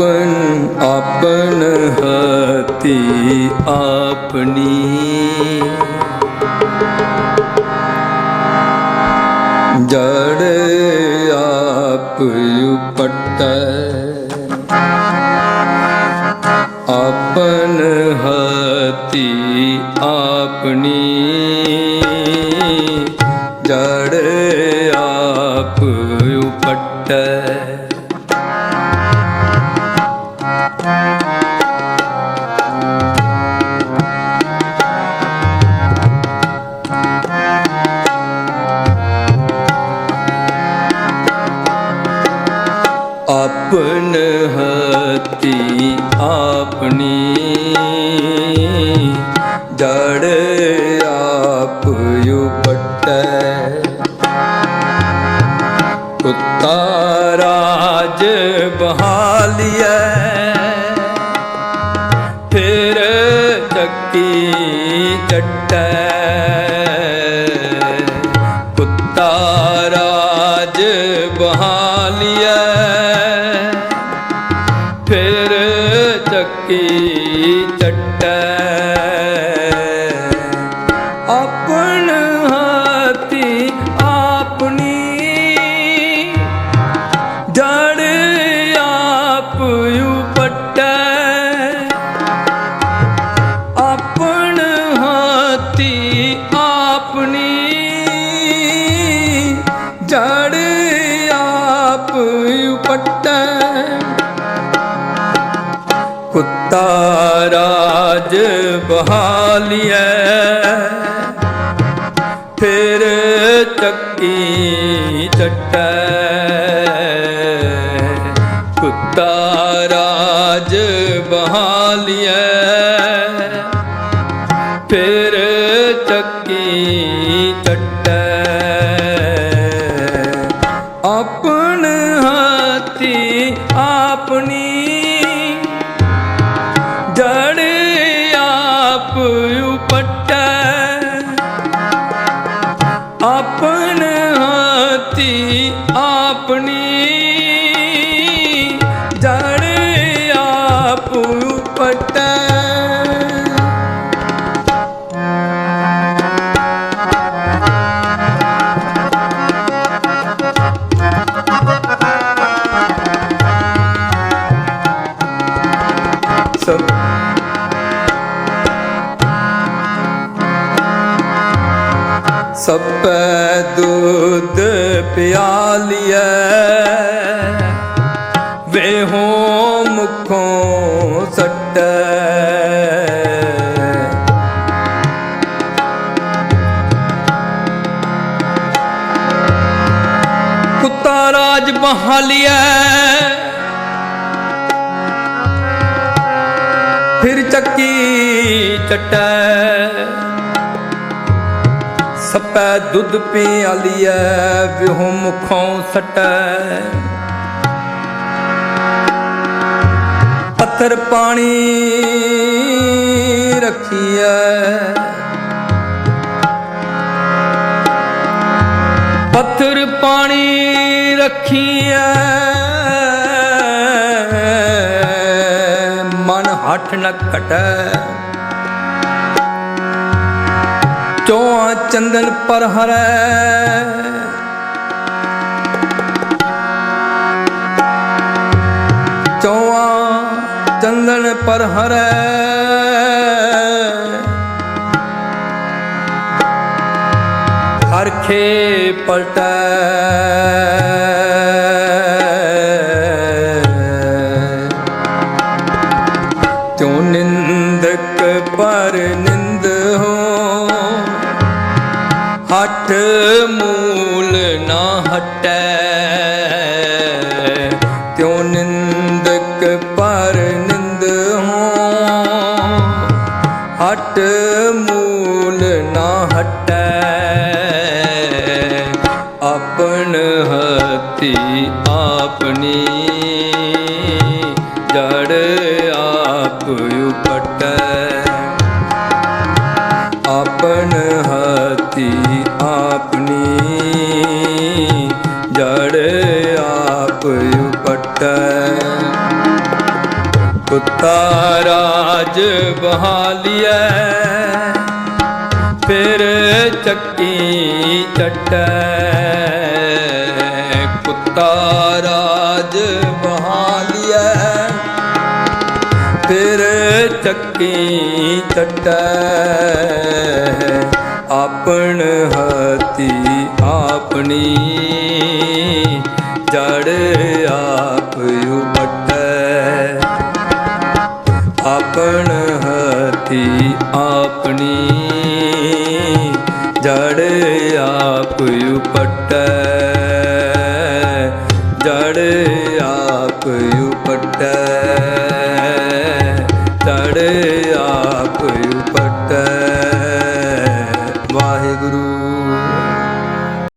ਆਪਨ ਆਪਨ ਹਤੀ ਆਪਣੀ। ਜੜ ਆਪ ਉਪਟੈ। ਆਪਨ ਹਤੀ ਆਪਣੀ। ਜੜ ਆਪ ਉਪਟੈ। ਆਪਨ ਹਤੀ ਆਪਣੀ ਜੜ ਆਪ ਉਪਟੈ ਕੁੱਤਾ ਰਾਜ ਬਹਾਲੀਐ। ਚੱਕੀ ਚੱਟੈ ਰਾਜ ਬਹਾਲੀਐ। ਫਿਰ ਚੱਕੀ ਚੱਟੈ। ਕੁੱਤਾ ਰਾਜ ਬਹਾਲੀਐ। ਫਿਰ ਸਭ ਸਪੈ ਦੁੱਧ ਪਿਆਲੀਐ ਵੇਹੋ ਮੁਖੋਂ ਸਟੈ ਕੁੱਤਾ ਰਾਜ ਬਹਾਲੀਐ। ਫਿਰ ਚੱਕੀ ਚਟੈ। ਸਪੈ ਦੁੱਧ ਪੀ ਆਲੀਐ ਵਿਹੋ ਮੁਖੋਂ ਸਟੈ। ਪੱਥਰ ਪਾਣੀ ਰੱਖੀਐ। ਪੱਥਰ ਪਾਣੀ ਰੱਖੀਐ। ਮਨ ਹੱਠ ਨ ਘਟੈ। ਚੋਆ ਚੰਦਨ ਪਰ ਹਰੈ। ਪਰ ਹਰੈ। ਹਰਖੇ ਪਲਟੈ। ਤਿਉ ਨਿੰਦਕ ਪਰ ਨਿੰਦ ਹੋ? ਹਟ ਮੂਲ ਨਾ ਹਟੈ। ਹਟੈ, ਆਪਣ ਹਤੀ ਆਪਣੀ, ਜੜ ਆਪ ਉਪਟੈ। ਆਪਨ ਹਤੀ ਆਪਣੀ, ਜੜ ਆਪ ਉਪਟੈ। ਕੁੱਤਾ ਰਾਜ ਬਹਾਲੀਐ ਫਿਰ ਚੱਕੀ ਚੱਟੈ, ਕੁੱਤਾ ਰਾਜ ਬਹਾਲੀਐ ਫਿਰ ਚੱਕੀ ਚੱਟੈ, ਆਪਣ ਹਤੀ ਆਪਣੀ ਜੜ ਆਪ ਉਪਟੈ। ਆਪਣ ਹਤੀ ਆਪਣੀ ਜੜ ਆਪ ਉਪਟੈ ਜੜ ਆਪ ਉਪਟੈ ਜੜ